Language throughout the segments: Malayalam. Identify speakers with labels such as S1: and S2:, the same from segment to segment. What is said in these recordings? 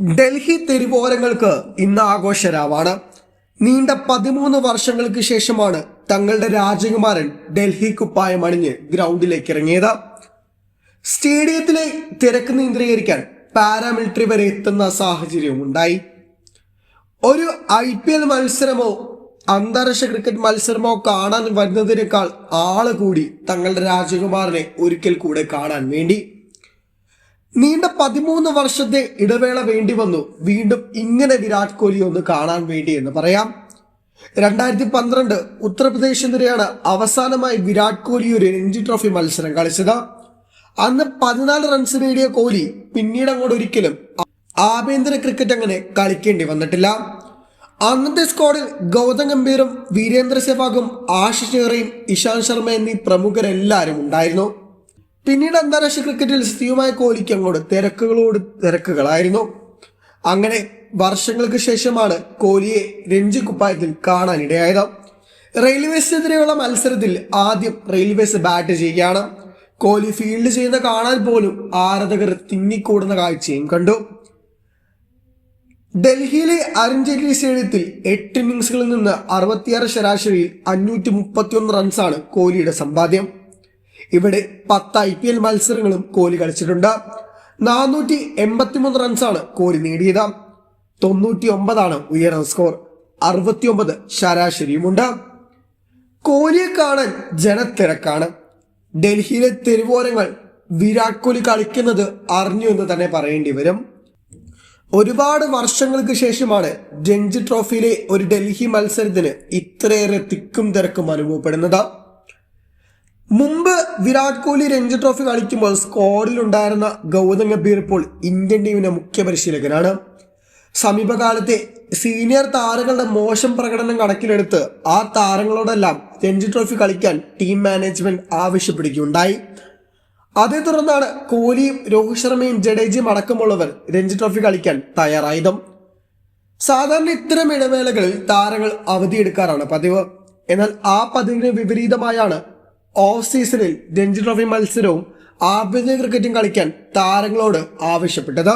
S1: ഡൽഹി തെരുവോരങ്ങൾക്ക് ഇന്ന് ആഘോഷരാവാണ്. നീണ്ട പതിമൂന്ന് വർഷങ്ങൾക്ക് ശേഷമാണ് തങ്ങളുടെ രാജകുമാരൻ ഡൽഹി കുപ്പായം അണിഞ്ഞ് ഗ്രൗണ്ടിലേക്ക് ഇറങ്ങിയത് സ്റ്റേഡിയത്തിലെ തിരക്ക് നിയന്ത്രീകരിക്കാൻ പാരാമിലിറ്ററി വരെ എത്തുന്ന സാഹചര്യവും ഉണ്ടായി. ഒരു ഐ പി എൽ മത്സരമോ അന്താരാഷ്ട്ര ക്രിക്കറ്റ് മത്സരമോ കാണാൻ വരുന്നതിനേക്കാൾ ആൾ കൂടി തങ്ങളുടെ രാജകുമാരനെ ഒരിക്കൽ കൂടെ കാണാൻ വേണ്ടി നീണ്ട പതിമൂന്ന് വർഷത്തെ ഇടവേള വേണ്ടി വന്നു. വീണ്ടും ഇങ്ങനെ വിരാട് കോഹ്ലി ഒന്ന് കാണാൻ വേണ്ടി എന്ന് പറയാം. രണ്ടായിരത്തി പന്ത്രണ്ട് ഉത്തർപ്രദേശിനെതിരെയാണ് അവസാനമായി വിരാട് കോഹ്ലി ഒരു രഞ്ജി ട്രോഫി മത്സരം കളിച്ചത്. അന്ന് പതിനാല് റൺസ് നേടിയ കോഹ്ലി പിന്നീട് അങ്ങോട്ട് ഒരിക്കലും ആഭ്യന്തര ക്രിക്കറ്റ് അങ്ങനെ കളിക്കേണ്ടി വന്നിട്ടില്ല. അന്നത്തെ സ്ക്വാഡിൽ ഗൗതം ഗംഭീറും വീരേന്ദ്ര സെവാഗും നെഹ്റയും ഇഷാന്ത് ശർമ്മ എന്നീ പ്രമുഖരെല്ലാവരും ഉണ്ടായിരുന്നു. പിന്നീട് അന്താരാഷ്ട്ര ക്രിക്കറ്റിൽ സ്ഥിരമായ കോഹ്ലിക്ക് അങ്ങോട്ട്? തിരക്കുകളോട് തിരക്കുകളായിരുന്നു. അങ്ങനെ വർഷങ്ങൾക്ക് ശേഷമാണ് കോഹ്ലിയെ രഞ്ജി കുപ്പായത്തിൽ കാണാനിടയായത്. റെയിൽവേസിനെതിരെയുള്ള മത്സരത്തിൽ ആദ്യം റെയിൽവേസ് ബാറ്റ് ചെയ്യുകയാണ്. കോഹ്ലി ഫീൽഡ് ചെയ്യുന്ന കാണാൻ പോലും ആരാധകർ തിങ്ങിക്കൂടുന്ന കാഴ്ചയും കണ്ടു. ഡൽഹിയിലെ അരുൺ ജെയ്റ്റ്ലി സ്റ്റേഡിയത്തിൽ എട്ട് ഇന്നിംഗ്സുകളിൽ നിന്ന് അറുപത്തിയാറ് ശരാശരിയിൽ അഞ്ഞൂറ്റി മുപ്പത്തിയൊന്ന് റൺസാണ് കോഹ്ലിയുടെ സമ്പാദ്യം. ഇവിടെ പത്ത് ഐ പി എൽ മത്സരങ്ങളും കോഹ്ലി കളിച്ചിട്ടുണ്ട്. നാനൂറ്റി എൺപത്തിമൂന്ന് റൺസാണ് കോഹ്ലി നേടിയത്. തൊണ്ണൂറ്റി ഒമ്പതാണ് ഉയർന്ന സ്കോർ. അറുപത്തിയൊമ്പത് ശരാശരിയുമുണ്ട്. കോഹ്ലിയെ കാണാൻ ജനത്തിരക്കാണ്. ഡൽഹിയിലെ തെരുവോരങ്ങൾ വിരാട് കോഹ്ലി കളിക്കുന്നത് അറിഞ്ഞു എന്ന് തന്നെ പറയേണ്ടി വരും. ഒരുപാട് വർഷങ്ങൾക്ക് ശേഷമാണ് രഞ്ജി ട്രോഫിയിലെ ഒരു ഡൽഹി മത്സരത്തിന് ഇത്രയേറെ തിക്കും തിരക്കും അനുഭവപ്പെടുന്നത്. മുമ്പ് വിരാട് കോഹ്ലി രഞ്ജി ട്രോഫി കളിക്കുമ്പോൾ സ്ക്വാഡിൽ ഉണ്ടായിരുന്ന ഗൗതം ഗംഭീർ ഇപ്പോൾ ഇന്ത്യൻ ടീമിന്റെ മുഖ്യ പരിശീലകനാണ്. സമീപകാലത്തെ സീനിയർ താരങ്ങളുടെ മോശം പ്രകടനം കണക്കിലെടുത്ത് ആ താരങ്ങളോടെല്ലാം രഞ്ജി ട്രോഫി കളിക്കാൻ ടീം മാനേജ്മെന്റ് ആവശ്യപ്പെടുകയുണ്ടായി. അതേ തുടർന്നാണ് കോഹ്ലിയും രോഹിത് ശർമ്മയും ജഡേജയും അടക്കമുള്ളവർ രഞ്ജി ട്രോഫി കളിക്കാൻ തയ്യാറായതും. സാധാരണ ഇത്തരം ഇടവേളകളിൽ താരങ്ങൾ അവധിയെടുക്കാറാണ് പതിവ്. എന്നാൽ ആ പതിവിന് വിപരീതമായാണ് ഓഫ് സീസണിൽ രഞ്ജി ട്രോഫി മത്സരവും ആഭ്യന്തര ക്രിക്കറ്റും കളിക്കാൻ താരങ്ങളോട് ആവശ്യപ്പെട്ടത്.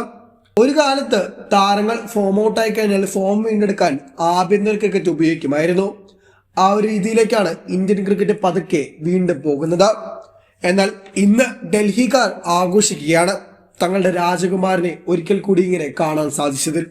S1: ഒരു കാലത്ത് താരങ്ങൾ ഫോം ഔട്ടായി കഴിഞ്ഞാൽ ഫോം വീണ്ടെടുക്കാൻ ആഭ്യന്തര ക്രിക്കറ്റ് ഉപയോഗിക്കുമായിരുന്നു. ആ ഒരു രീതിയിലേക്കാണ് ഇന്ത്യൻ ക്രിക്കറ്റ് പതുക്കെ വീണ്ടും പോകുന്നത്. എന്നാൽ ഇന്ന് ഡൽഹിക്കാർ ആഘോഷിക്കുകയാണ്. തങ്ങളുടെ രാജകുമാരനെ ഒരിക്കൽ കൂടി ഇങ്ങനെ കാണാൻ സാധിച്ചതിൽ